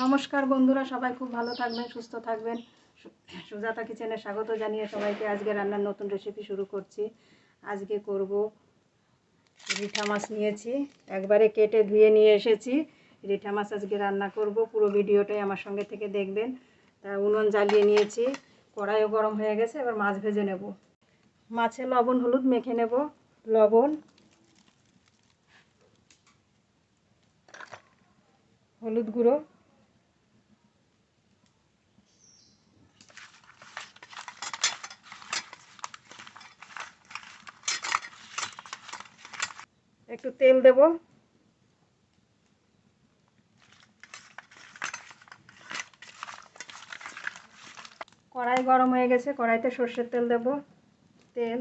নমস্কার বন্ধুরা, সবাই খুব ভালো থাকবেন, সুস্থ থাকবেন। সুজাতা কিচেনে স্বাগত জানিয়ে সবাইকে আজকে রান্নার নতুন রেসিপি শুরু করছি। আজকে করব রিঠা মাছ নিয়েছি, একবারে কেটে ধুয়ে নিয়ে এসেছি। রিঠা মাছ আজকে রান্না করব, পুরো ভিডিওটাই আমার সঙ্গে থেকে দেখবেন। তা উনুন জ্বালিয়ে নিয়েছি, কড়াইও গরম হয়ে গেছে, এবার মাছ ভেজে নেব। মাছে লবণ, হলুদ মেখে নেব, লবণ, হলুদ গুঁড়ো একটু তেল দেব। কড়াই গরম হয়ে গেছে, কড়াইতে সর্ষের তেল দেব, তেল।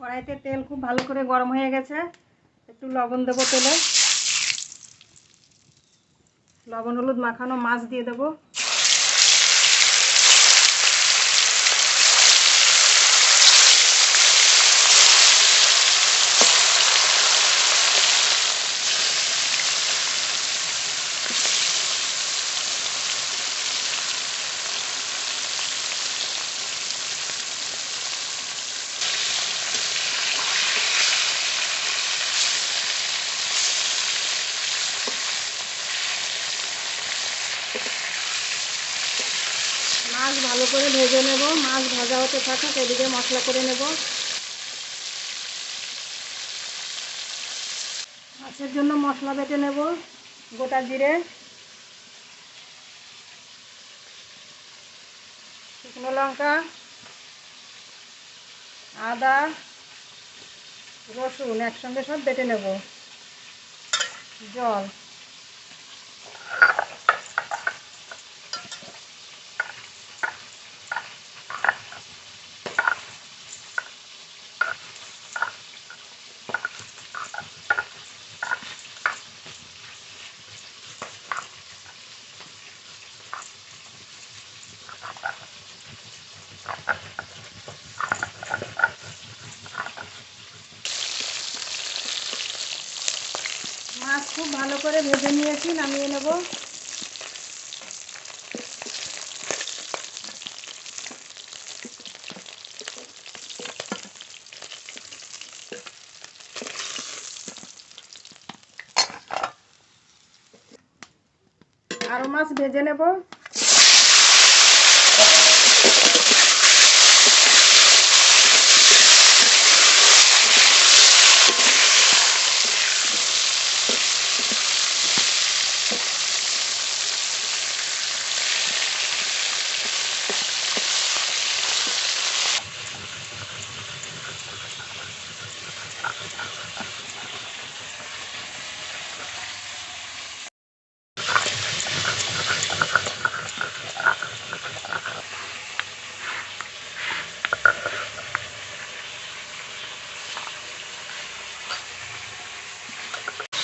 কড়াইতে তেল খুব ভালো করে গরম হয়ে গেছে, একটু লবণ দেবো তেলে। লবণ, হলুদ মাখানো মাছ দিয়ে দেবো মাছ ভালো করে ভেজে নেব, মাছ ভাজা হতে থাকুক, এদিকে মশলা করে নেব। মাছের জন্য মশলা বেটে নেব, গোটা জিরে। শুকনো লঙ্কা, আদা, রসুন একসঙ্গে সব বেটে নেব। জল। মাছ খুব ভালো করে ভেজে নিয়েছি নামিয়ে নেব। আরও মাছ ভেজে নেব।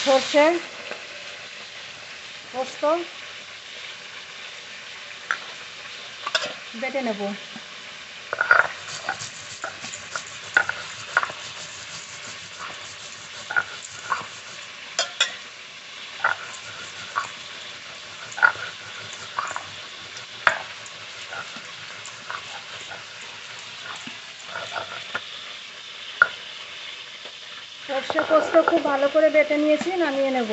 সর্ষে পোস্ত। বেটে নেব। সর্ষে পোস্ত খুব ভালো করে বেটে নিয়েছি, নামিয়ে নেব।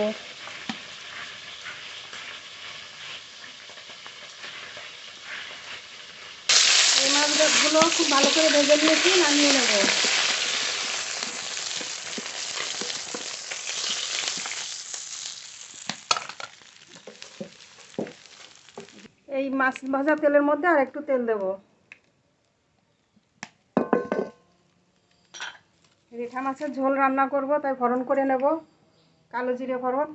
এই মাছগুলো খুব ভালো করে ভেজে নিয়েছি, নামিয়ে নেব। এই মাছ ভাজা তেলের মধ্যে আর একটু তেল দেব। রিঠা মাছের ঝোল রান্না করব, তাই ফোড়ন করে নেব। কালো জিরে ফোড়ন,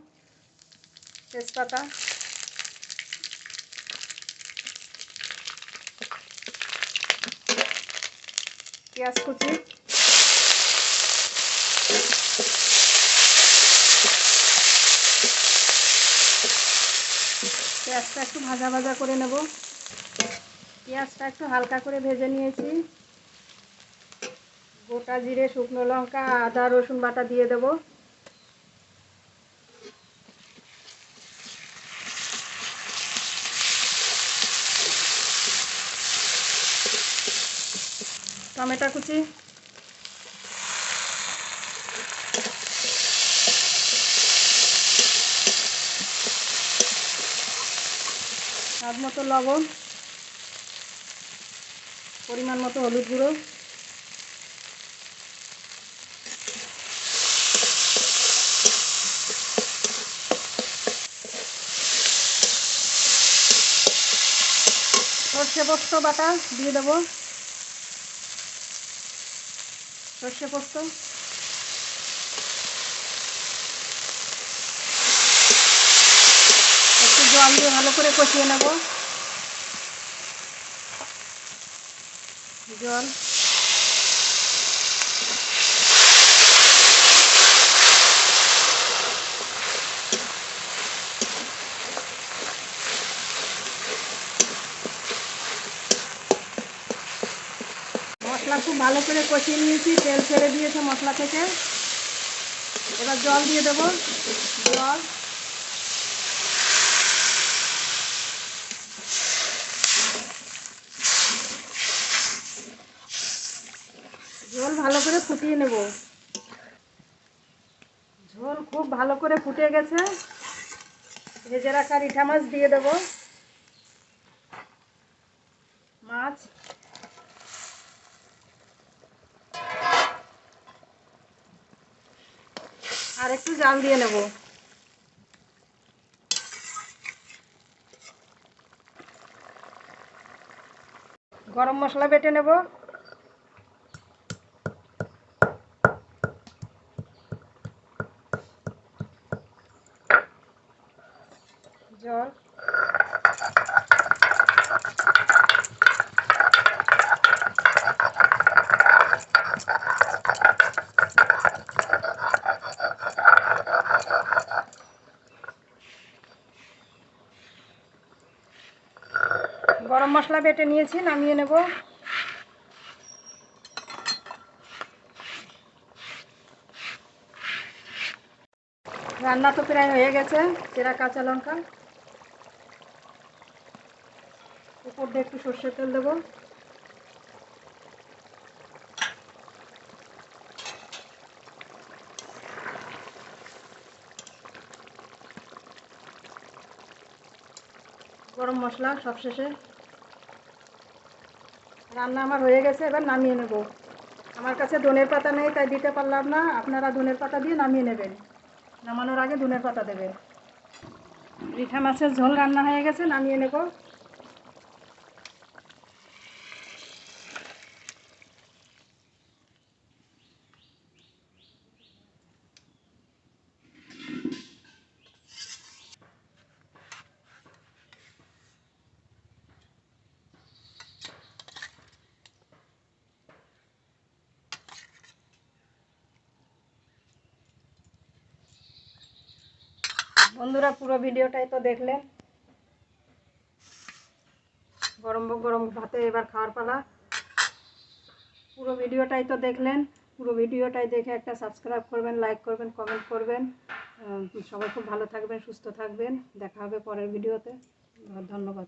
তেজপাতা। পেঁয়াজ কুচি। পেঁয়াজটা একটু ভাজা ভাজা করে নেব। পেঁয়াজটা একটু হালকা করে ভেজে নিয়েছি। গোটা জিরে, শুকনো লঙ্কা, আদা, রসুন বাটা দিয়ে দেব। টমেটো কুচি। স্বাদ মতো লবণ, পরিমাণ মতো হলুদ গুঁড়ো। সর্ষে পোস্ত বাটা দিয়ে দেবো। সর্ষে পোস্ত। একটু জল দিয়ে ভালো করে কষিয়ে নেব। জল মশলা খুব ভালো করে কষিয়ে নিয়েছি, তেল ছেড়ে দিয়েছে মশলা থেকে। এবার জল দিয়ে দেবো, জল। ঝোল ভালো করে ফুটিয়ে নেব। ঝোল খুব ভালো করে ফুটে গেছে। ভেজে রাখা রিঠা মাছ দিয়ে দেব। মাছ আর একটু জাল দিয়ে নেব। গরম মশলা বেটে নেব। জল। গরম মশলা বেটে নিয়েছি, নামিয়ে নেব। রান্না তো প্রায় হয়ে গেছে, চেরা কাঁচা লঙ্কা। উপর দিয়ে একটু সর্ষের তেল দেবো। গরম মশলা সবশেষে। রান্না আমার হয়ে গেছে, এবার নামিয়ে নেব। আমার কাছে ধনের পাতা নেই, তাই দিতে পারলাম না। আপনারা ধনের পাতা দিয়ে নামিয়ে নেবেন। নামানোর আগে ধনের পাতা দেবেন। রিঠা মাছের ঝোল রান্না হয়ে গেছে, নামিয়ে নেব। বন্ধুরা, পুরো ভিডিওটাই তো দেখলেন। গরম গরম ভাতে এবার খাওয়ার পালা। পুরো ভিডিওটাই তো দেখলেন। পুরো ভিডিওটাই দেখে একটা সাবস্ক্রাইব করবেন লাইক করবেন কমেন্ট করবেন। সবাই খুব ভালো থাকবেন, সুস্থ থাকবেন। দেখা হবে পরের ভিডিওতে। ধন্যবাদ।